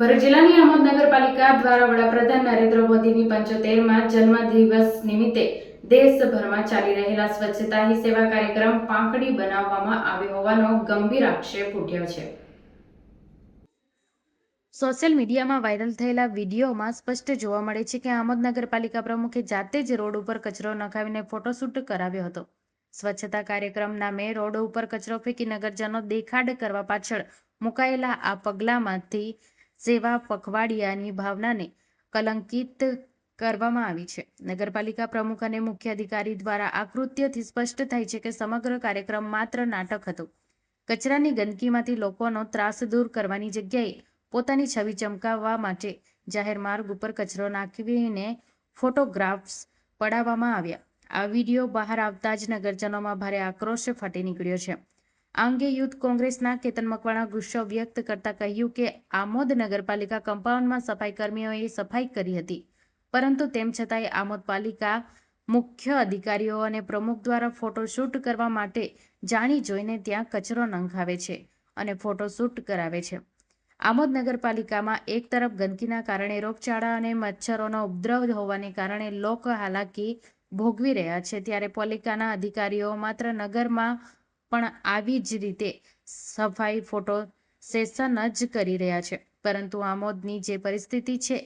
ભરૂચ જિલ્લાની આમોદ દ્વારા વડાપ્રધાન નરેન્દ્ર મોદીની પંચોતેરમાં જન્મદિવસ નિમિત્તે દેશભરમાં ચાલી રહેલા સ્વચ્છતા હી સેવા કાર્યક્રમ પાંખડી બનાવવામાં આવ્યો હોવાનો ગંભીર આક્ષેપ ઉઠ્યો છે. સોશિયલ મીડિયામાં વાયરલ થયેલા વિડીયોમાં સ્પષ્ટ જોવા મળે છે કે આમોદ નગરપાલિકા પ્રમુખે જાતે જ રોડ ઉપર કચરો નખાવીને ફોટોશૂટ કરાવ્યો હતો. સ્વચ્છતા કાર્યક્રમ નામે રોડ ઉપર કચરો ફેંકી નગરજનો દેખાડ કરવા પાછળ મુકાયેલા આ પગલામાંથી સેવા પખવાડિયાની ભાવનાને કલંકિત કરવામાં આવી છે. નગરપાલિકા પ્રમુખ અને મુખ્ય અધિકારી દ્વારા આ સ્પષ્ટ થાય છે કે સમગ્ર કાર્યક્રમ માત્ર નાટક હતો. કચરાની ગંદકીમાંથી લોકોનો ત્રાસ દૂર કરવાની જગ્યાએ પોતાની છબી ચમકાવવા માટે જાહેર માર્ગ ઉપર કચરો નાખીને ફોટોગ્રાફ્સ પડાવવામાં આવ્યા. આ વીડિયો બહાર આવતા જ નગરજનોમાં ભારે આક્રોશ ફાટી નીકળ્યો છે. અંગે યુથ કોંગ્રેસના કેતન મકવાણા ગુસ્સો વ્યક્ત કરતા કહ્યું કે, આમોદ નગરપાલિકા કમ્પાઉન્ડમાં સફાઈ કર્મીઓએ સફાઈ કરી હતી. પરંતુ તેમ છતાંય આમોદ પાલિકા મુખ્ય અધિકારીઓ અને પ્રમુખ દ્વારા ફોટોશૂટ કરવા માટે જાણી જોઈને ત્યાં કચરો નંખાવે છે અને ફોટોશૂટ કરાવે છે. આમોદ નગરપાલિકામાં એક તરફ ગંદકીના કારણે રોગચાળા અને મચ્છરોનો ઉપદ્રવ હોવાને કારણે લોક હાલાકી ભોગવી રહ્યા છે, ત્યારે પાલિકાના અધિકારીઓ માત્ર નગરમાં પણ આવી જ રીતે સફાઈ ફોટો સેશન જ કરી રહ્યા છે. પરંતુ આમોદની જે પરિસ્થિતિ છે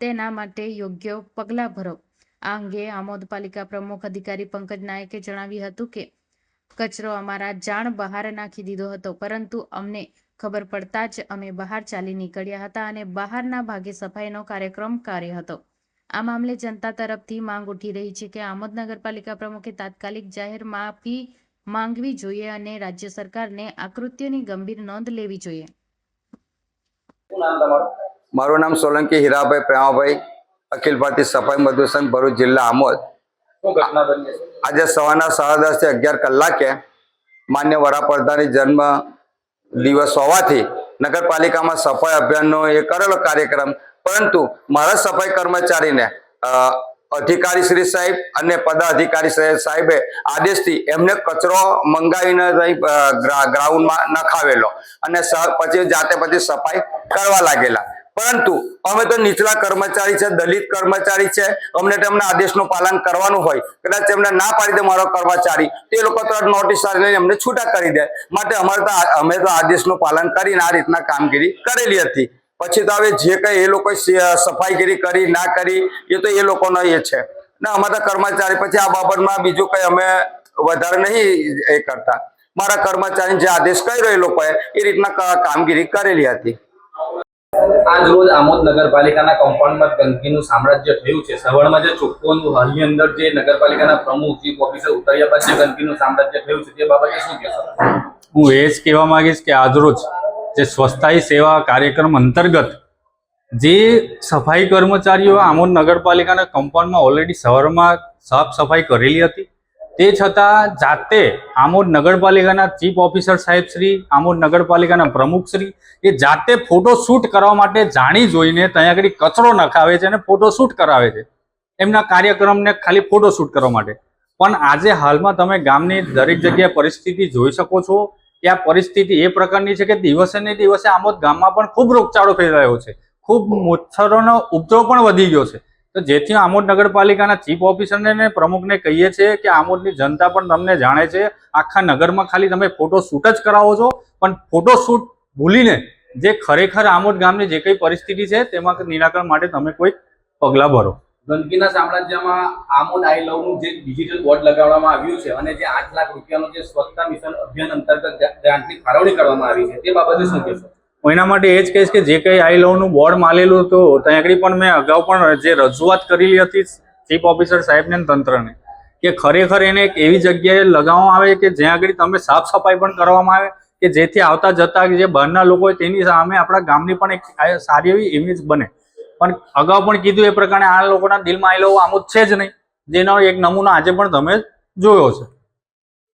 તેના માટે યોગ્ય પગલાં ભરો. આ અંગે આમોદ પાલિકા પ્રમુખ અધિકારી પંકજ નાયકે જણાવ્યું હતું કે, કચરો અમારા જાણ બહાર નાખી દીધો હતો, પરંતુ અમને ખબર પડતા જ અમે બહાર ચાલી નીકળ્યા હતા અને બહારના ભાગે સફાઈનો કાર્યક્રમ કાર્ય હતો. આ મામલે જનતા તરફથી માંગ ઉઠી રહી છે કે આમોદ નગરપાલિકા પ્રમુખે તાત્કાલિક જાહેર માફી માંગવી જોઈએ અને રાજ્ય સરકારને આ કૃત્યની ગંભીર નોંધ લેવી જોઈએ. મારું નામ સોલંકી હીરાભાઈ પ્રેમાભાઈ અખિલ ભારતીય સફાઈ મજદૂર સંઘ ભરૂચ જિલ્લા આમોદ. આજે સવારના સાડા દસથી અગિયાર કલાકે માન્ય વડાપ્રધાનની જન્મ દિવસ હોવાથી નગરપાલિકામાં સફાઈ અભિયાનનો એ કરેલો કાર્યક્રમ પરંતુ મારા સફાઈ કર્મચારીને અ, અધિકારી શ્રી સાહેબ અને પદાધિકારી સાહેબે આદેશથી એમને કચરો મંગાવીને ગ્રાઉન્ડમાં નખાવેલો અને પછી જાતે પછી સફાઈ કરવા લાગેલા. પરંતુ અમે તો નીચલા કર્મચારી છે, દલિત કર્મચારી છે, અમને તેમના આદેશનું પાલન કરવાનું હોય. કદાચ એમને ના પાડી દે મારો કર્મચારી, તે લોકો તરત નોટિસ લઈને અમને છૂટા કરી દે. માટે અમારે તો અમે તો આદેશનું પાલન કરીને આ રીતના કામગીરી કરેલી હતી. પછી તો હવે જે કઈ એ લોકો સફાઈગીરી કરી ના કરી એ તો એ લોકોનો એ છે. ને અમારા કર્મચારી પછી આ બાબતમાં બીજું કઈ અમે વધારે નહીં એ કરતા. મારા કર્મચારી જે આદેશ કર્યો એ લોકોએ એ રીતના કામગીરી કરેલી હતી. આજ રોજ આમોદ નગરપાલિકાના કમ્પાઉન્ડમાં ગંદકીનું સામ્રાજ્ય થયું છે. સવારમાં જે ચોખ્ખોનું હાલની અંદર જે નગરપાલિકાના પ્રમુખ ચીફ ઓફિસર ઉતર્યા પછી ગંદકીનું સામ્રાજ્ય થયું છે. તે બાબતે શું કહેશો? હું એ જ કહેવા માંગીશ કે આજરોજ જે સ્વસ્થાયી સેવા કાર્યક્રમ અંતર્ગત જે સફાઈ કર્મચારીઓ આમોદ નગરપાલિકાના કમ્પાઉન્ડમાં ઓલરેડી સવારમાં સાફ સફાઈ કરેલી હતી. તે છતાં જાતે આમોદ નગરપાલિકાના ચીફ ઓફિસર સાહેબ શ્રી, આમોદ નગરપાલિકાના પ્રમુખ શ્રી એ જાતે ફોટો શૂટ કરવા માટે જાણી જોઈને ત્યાં આગળ કચરો નખાવે છે અને ફોટો શૂટ કરાવે છે. એમના કાર્યક્રમને ખાલી ફોટો શૂટ કરવા માટે. પણ આજે હાલમાં તમે ગામની દરેક જગ્યાએ પરિસ્થિતિ જોઈ શકો છો. કે આ પરિસ્થિતિ એ પ્રકારની છે કે દિવસે ને દિવસે આમોદ ગામમાં પણ ખૂબ રોગચાળો ફેલાયો છે. ખૂબ મચ્છરોનો ઉપદ્રવ પણ વધી ગયો છે. તો જેથી આમોદ નગરપાલિકાના ચીફ ઓફિસરને ને પ્રમુખને કહીએ છીએ કે આમોદની જનતા પણ તમને જાણે છે આખા નગરમાં ખાલી તમે ફોટોશૂટ જ કરાવો છો. પણ ફોટોશૂટ ભૂલીને જે ખરેખર આમોદ ગામની જે કઈ પરિસ્થિતિ છે તેમાં નિરાકરણ માટે તમે કોઈ પગલાં ભરો. ગંદકીના સામ્રાજ્યમાં આમોદ આઈ લવનું જે ડિજિટલ બોર્ડ લગાવવામાં આવ્યું છે અને જે આઠ લાખ રૂપિયાનો જે સ્વચ્છતા મિશન અભિયાન અંતર્ગત ગ્રાન્ટની ફાળવણી કરવામાં આવી છે, તે બાબતે શું કહેશો? એના માટે એ જ કહીશ કે જે કંઈ આઈ લવનું બોર્ડ માલેલું હતું ત્યાં આગળ પણ મેં અગાઉ પણ જે રજૂઆત કરેલી હતી ચીફ ઓફિસર સાહેબને તંત્રને, કે ખરેખર એને એક એવી જગ્યાએ લગાવવામાં આવે કે જ્યાં આગળ તમે સાફ સફાઈ પણ કરવામાં આવે, કે જેથી આવતા જતા જે બહારના લોકો હોય તેની સામે આપણા ગામની પણ એક સારી એવી ઇમેજ બને. પણ અગાઉ પણ કીધું એ પ્રકારે આ લોકોના દિલમાં આઈ લોકો આમ જ છે જ નહીં. જેનો એક નમૂનો આજે પણ તમે જોયો છે.